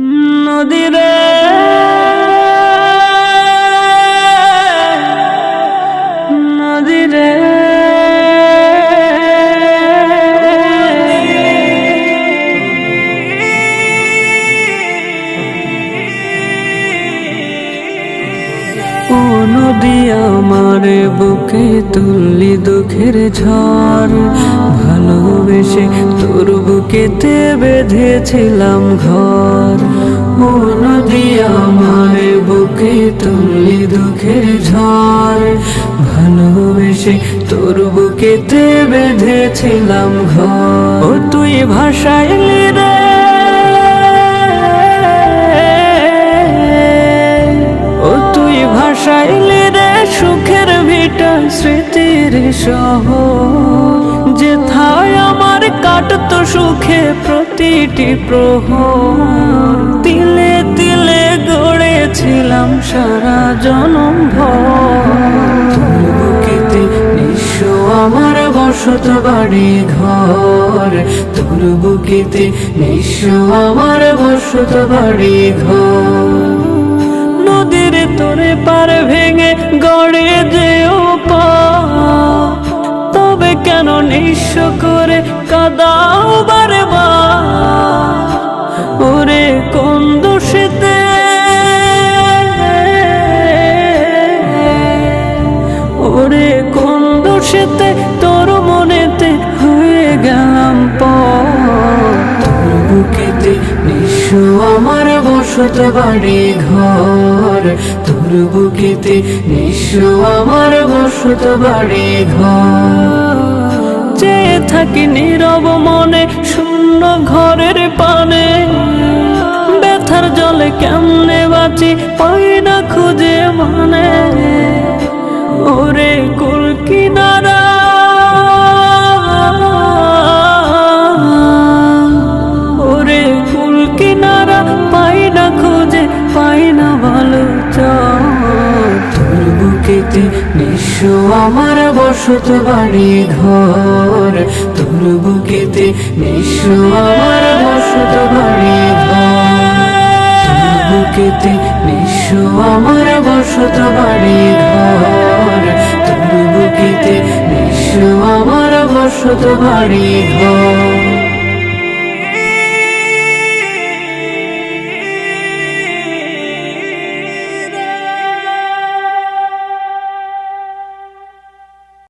নদীরে। নদীরে। ও নদী আমার বুকে তুললি দুঃখের ঝড়। ভালোবেসে তোর বুকেতে বেঁধেছিলাম ঘর। ও নদী আমার বুকে তুললি দুঃখের ঝড়। ভালোবেসে তোর বুকেতে বেঁধেছিলাম ঘর। তুই ভাষাইলি রে ও তুই রে সুখের ভিটা স্মৃতির সহ যে থায় আমার কাটতো সুখে প্রতিটি প্রহর। সারা জনম ভর। বুকেতে নিঃস্ব আমার বসত বাড়ি ঘর। তোর বুকেতে নিঃস্ব আমার বসত বাড়ি ঘর। নদীর তোরে পার ভেঙে গড়ে যেও পা। তবে কেন নিঃস্ব করে কাদাও দোষেতে তোর মনেতে হয়ে গেলাম বুকেতে নিঃস্ব আমার বসত বাড়ি ঘর। তোর বুকেতে নিঃস্ব আমার বসত বাড়ি ঘর। চেয়ে থাকি নীরব মনে, শূন্য ঘরের পানে। ব্যথার জলে কেমনে বাঁচি পাই না খুঁজে মানে। ওরে কুল পাই না ভালো তোর বুকেতে নিঃস্ব আমার বসত বাড়ি ঘর। তোর বুকেতে নিঃস্ব আমার বসত বাড়ি ঘর। বুকেতে নিঃস্ব আমার বসত বাড়ি ঘর। তোর বুকেতে নিঃস্ব আমার বসত বাড়ি ঘর।